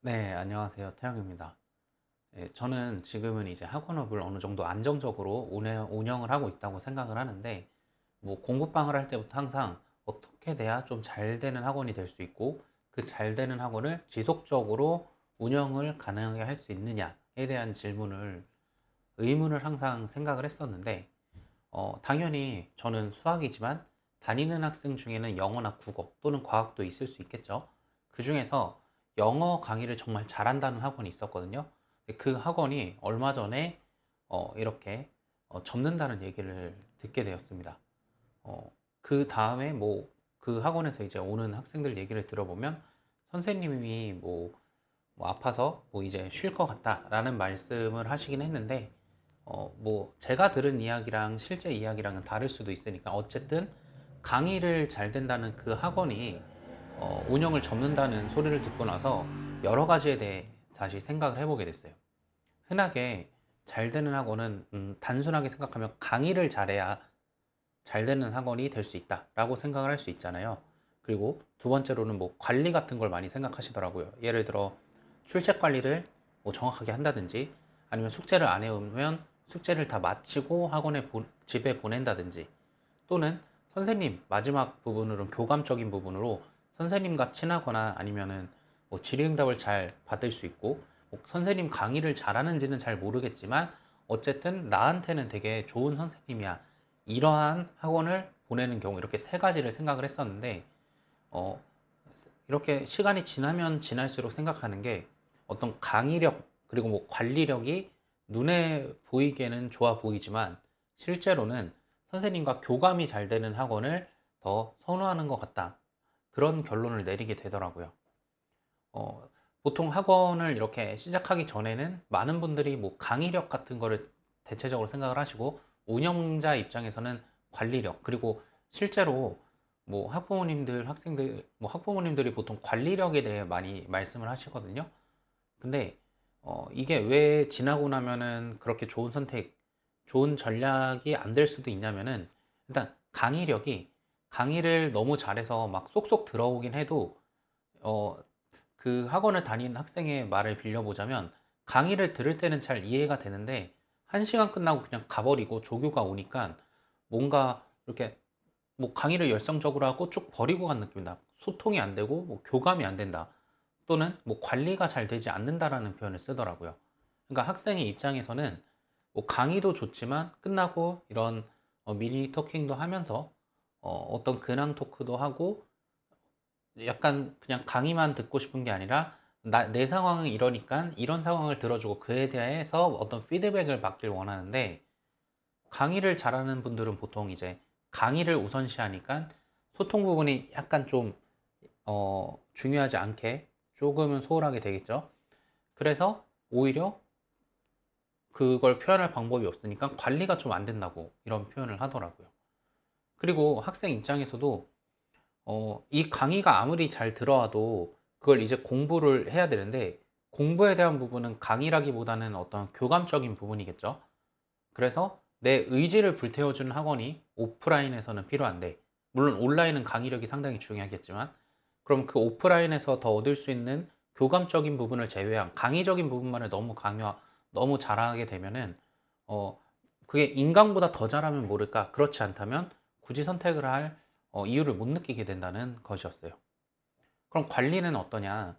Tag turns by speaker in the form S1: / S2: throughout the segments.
S1: 네, 안녕하세요. 태영입니다. 예, 저는 지금은 이제 학원업을 어느 정도 안정적으로 운영, 운영을 하고 있다고 생각을 하는데, 뭐 공부방을 할 때부터 항상 어떻게 돼야 좀 잘 되는 학원이 될 수 있고, 그 잘 되는 학원을 지속적으로 운영을 가능하게 할 수 있느냐에 대한 질문을, 의문을 항상 생각을 했었는데, 어, 당연히 저는 수학이지만 다니는 학생 중에는 영어나 국어 또는 과학도 있을 수 있겠죠. 그 중에서 영어 강의를 정말 잘한다는 학원이 있었거든요. 그 학원이 얼마 전에 어, 이렇게 어, 접는다는 얘기를 듣게 되었습니다. 어, 그 다음에 뭐 그 학원에서 이제 오는 학생들 얘기를 들어보면 선생님이 뭐, 뭐 아파서 뭐 이제 쉴 것 같다라는 말씀을 하시긴 했는데 어, 뭐 제가 들은 이야기랑 실제 이야기랑은 다를 수도 있으니까 어쨌든 강의를 잘 된다는 그 학원이 어, 운영을 접는다는 소리를 듣고 나서 여러 가지에 대해 다시 생각을 해보게 됐어요. 흔하게 잘 되는 학원은 음, 단순하게 생각하면 강의를 잘해야 잘 되는 학원이 될 수 있다라고 생각을 할 수 있잖아요. 그리고 두 번째로는 뭐 관리 같은 걸 많이 생각하시더라고요. 예를 들어 출첵 관리를 뭐 정확하게 한다든지 아니면 숙제를 안 해오면 숙제를 다 마치고 학원에 보- 집에 보낸다든지 또는 선생님 마지막 부분으로 교감적인 부분으로 선생님과 친하거나 아니면은 뭐 질의응답을 잘 받을 수 있고 뭐 선생님 강의를 잘하는지는 잘 모르겠지만 어쨌든 나한테는 되게 좋은 선생님이야 이러한 학원을 보내는 경우 이렇게 세 가지를 생각을 했었는데 어 이렇게 시간이 지나면 지날수록 생각하는 게 어떤 강의력 그리고 뭐 관리력이 눈에 보이기에는 좋아 보이지만 실제로는 선생님과 교감이 잘 되는 학원을 더 선호하는 것 같다. 그런 결론을 내리게 되더라고요. 어, 보통 학원을 이렇게 시작하기 전에는 많은 분들이 뭐 강의력 같은 거를 대체적으로 생각을 하시고 운영자 입장에서는 관리력 그리고 실제로 뭐 학부모님들 학생들 뭐 학부모님들이 보통 관리력에 대해 많이 말씀을 하시거든요. 근데 어, 이게 왜 지나고 나면은 그렇게 좋은 선택, 좋은 전략이 안 될 수도 있냐면은 일단 강의력이 강의를 너무 잘해서 막 쏙쏙 들어오긴 해도 어, 그 학원을 다니는 학생의 말을 빌려보자면 강의를 들을 때는 잘 이해가 되는데 한 시간 끝나고 그냥 가버리고 조교가 오니까 뭔가 이렇게 뭐 강의를 열성적으로 하고 쭉 버리고 간 느낌이다. 소통이 안 되고 뭐 교감이 안 된다. 또는 뭐 관리가 잘 되지 않는다라는 표현을 쓰더라고요. 그러니까 학생의 입장에서는 뭐 강의도 좋지만 끝나고 이런 어, 미니 토킹도 하면서 어, 떤 근황 토크도 하고 약간 그냥 강의만 듣고 싶은 게 아니라 나, 내 상황은 이러니까 이런 상황을 들어주고 그에 대해서 어떤 피드백을 받길 원하는데 강의를 잘하는 분들은 보통 이제 강의를 우선시하니까 소통 부분이 약간 좀 어, 중요하지 않게 조금은 소홀하게 되겠죠. 그래서 오히려 그걸 표현할 방법이 없으니까 관리가 좀 안 된다고 이런 표현을 하더라고요. 그리고 학생 입장에서도 어, 이 강의가 아무리 잘 들어와도 그걸 이제 공부를 해야 되는데 공부에 대한 부분은 강의라기보다는 어떤 교감적인 부분이겠죠. 그래서 내 의지를 불태워주는 학원이 오프라인에서는 필요한데 물론 온라인은 강의력이 상당히 중요하겠지만 그럼 그 오프라인에서 더 얻을 수 있는 교감적인 부분을 제외한 강의적인 부분만을 너무 강요, 너무 잘하게 되면은 어 그게 인강보다 더 잘하면 모를까 그렇지 않다면 굳이 선택을 할 어, 이유를 못 느끼게 된다는 것이었어요. 그럼 관리는 어떠냐?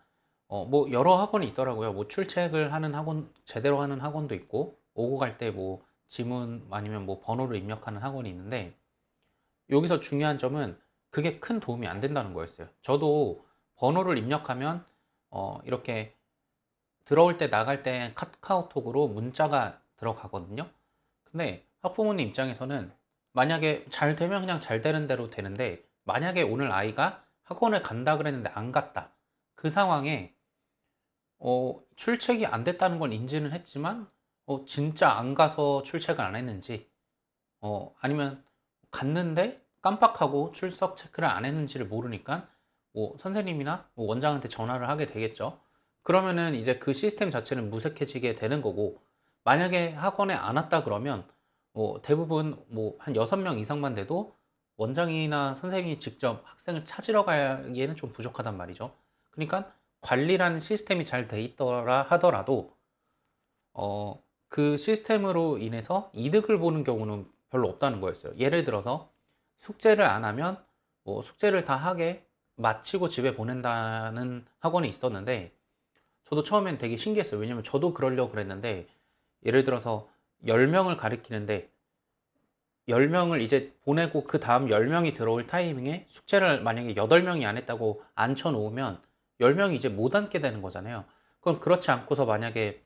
S1: 어, 뭐 여러 학원이 있더라고요. 뭐 출첵을 하는 학원 제대로 하는 학원도 있고 오고 갈 때 뭐 지문 아니면 뭐 번호를 입력하는 학원이 있는데 여기서 중요한 점은 그게 큰 도움이 안 된다는 거였어요. 저도 번호를 입력하면 어, 이렇게 들어올 때 나갈 때 카카오톡으로 문자가 들어가거든요. 근데 학부모님 입장에서는 만약에 잘 되면 그냥 잘 되는 대로 되는데 만약에 오늘 아이가 학원을 간다 그랬는데 안 갔다. 그 상황에 어, 출첵이 안 됐다는 건 인지는 했지만 어, 진짜 안 가서 출첵을 안 했는지 어, 아니면 갔는데 깜빡하고 출석 체크를 안 했는지를 모르니까 뭐 선생님이나 뭐 원장한테 전화를 하게 되겠죠. 그러면은 이제 그 시스템 자체는 무색해지게 되는 거고 만약에 학원에 안 왔다 그러면 뭐 대부분 뭐 한 여섯 명 이상만 돼도 원장이나 선생님이 직접 학생을 찾으러 가기에는 좀 부족하단 말이죠. 그러니까 관리라는 시스템이 잘 돼 있더라 하더라도 어, 그 시스템으로 인해서 이득을 보는 경우는 별로 없다는 거였어요. 예를 들어서 숙제를 안 하면 뭐 숙제를 다 하게 마치고 집에 보낸다는 학원이 있었는데 저도 처음엔 되게 신기했어요. 왜냐면 저도 그러려고 그랬는데 예를 들어서 10명을 가리키는데 10명을 이제 보내고 그 다음 10명이 들어올 타이밍에 숙제를 만약에 8명이 안 했다고 앉혀 놓으면 10명이 이제 못 앉게 되는 거잖아요. 그럼 그렇지 않고서 만약에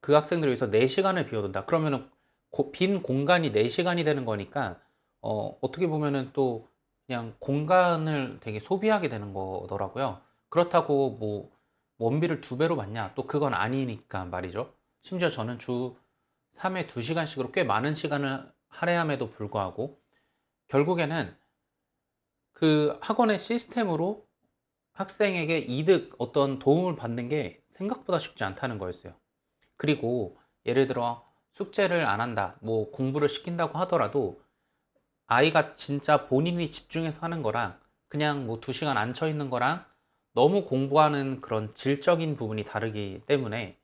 S1: 그 학생들을 위해서 4시간을 비워둔다. 그러면은 고- 빈 공간이 4시간이 되는 거니까 어, 어떻게 보면은 또 그냥 공간을 되게 소비하게 되는 거더라고요. 그렇다고 뭐 원비를 두 배로 받냐? 또 그건 아니니까 말이죠. 심지어 저는 주 3회 2시간씩으로 꽤 많은 시간을 할애함에도 불구하고 결국에는 그 학원의 시스템으로 학생에게 이득 어떤 도움을 받는 게 생각보다 쉽지 않다는 거였어요. 그리고 예를 들어 숙제를 안 한다, 뭐 공부를 시킨다고 하더라도 아이가 진짜 본인이 집중해서 하는 거랑 그냥 뭐 두 시간 앉혀 있는 거랑 너무 공부하는 그런 질적인 부분이 다르기 때문에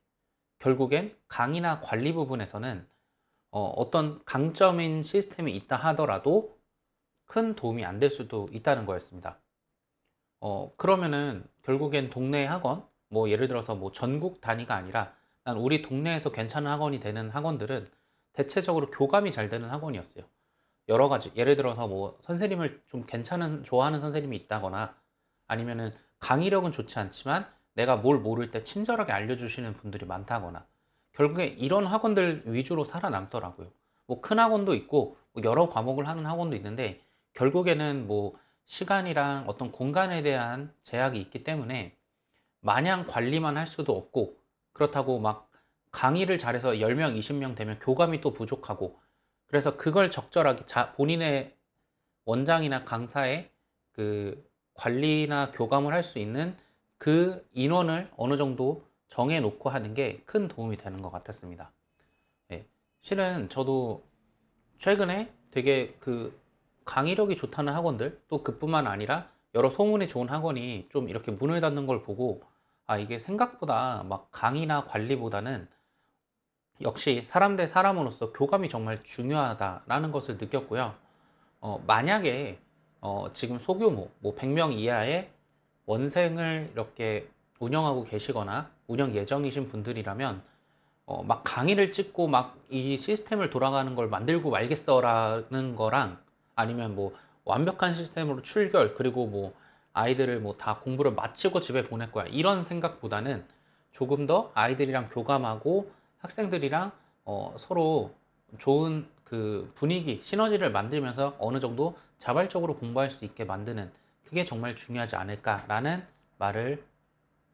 S1: 결국엔 강의나 관리 부분에서는 어, 떤 강점인 시스템이 있다 하더라도 큰 도움이 안 될 수도 있다는 거였습니다. 어, 그러면은 결국엔 동네 학원, 뭐 예를 들어서 뭐 전국 단위가 아니라 난 우리 동네에서 괜찮은 학원이 되는 학원들은 대체적으로 교감이 잘 되는 학원이었어요. 여러 가지, 예를 들어서 뭐 선생님을 좀 괜찮은, 좋아하는 선생님이 있다거나 아니면은 강의력은 좋지 않지만 내가 뭘 모를 때 친절하게 알려주시는 분들이 많다거나 결국에 이런 학원들 위주로 살아남더라고요. 뭐 큰 학원도 있고 뭐 여러 과목을 하는 학원도 있는데 결국에는 뭐 시간이랑 어떤 공간에 대한 제약이 있기 때문에 마냥 관리만 할 수도 없고 그렇다고 막 강의를 잘해서 10명, 20명 되면 교감이 또 부족하고 그래서 그걸 적절하게 자, 본인의 원장이나 강사의 그 관리나 교감을 할 수 있는 그 인원을 어느 정도 정해 놓고 하는 게 큰 도움이 되는 것 같았습니다. 예, 실은 저도 최근에 되게 그 강의력이 좋다는 학원들 또 그뿐만 아니라 여러 소문이 좋은 학원이 좀 이렇게 문을 닫는 걸 보고 아 이게 생각보다 막 강의나 관리보다는 역시 사람 대 사람으로서 교감이 정말 중요하다라는 것을 느꼈고요. 어, 만약에 어, 지금 소규모 뭐 100명 이하의 원생을 이렇게 운영하고 계시거나 운영 예정이신 분들이라면 어, 막 강의를 찍고 막 이 시스템을 돌아가는 걸 만들고 말겠어라는 거랑 아니면 뭐 완벽한 시스템으로 출결 그리고 뭐 아이들을 뭐 다 공부를 마치고 집에 보낼 거야. 이런 생각보다는 조금 더 아이들이랑 교감하고 학생들이랑 어, 서로 좋은 그 분위기 시너지를 만들면서 어느 정도 자발적으로 공부할 수 있게 만드는 그게 정말 중요하지 않을까라는 말을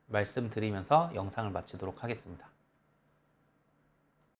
S1: 말씀드리면서 영상을 마치도록 하겠습니다.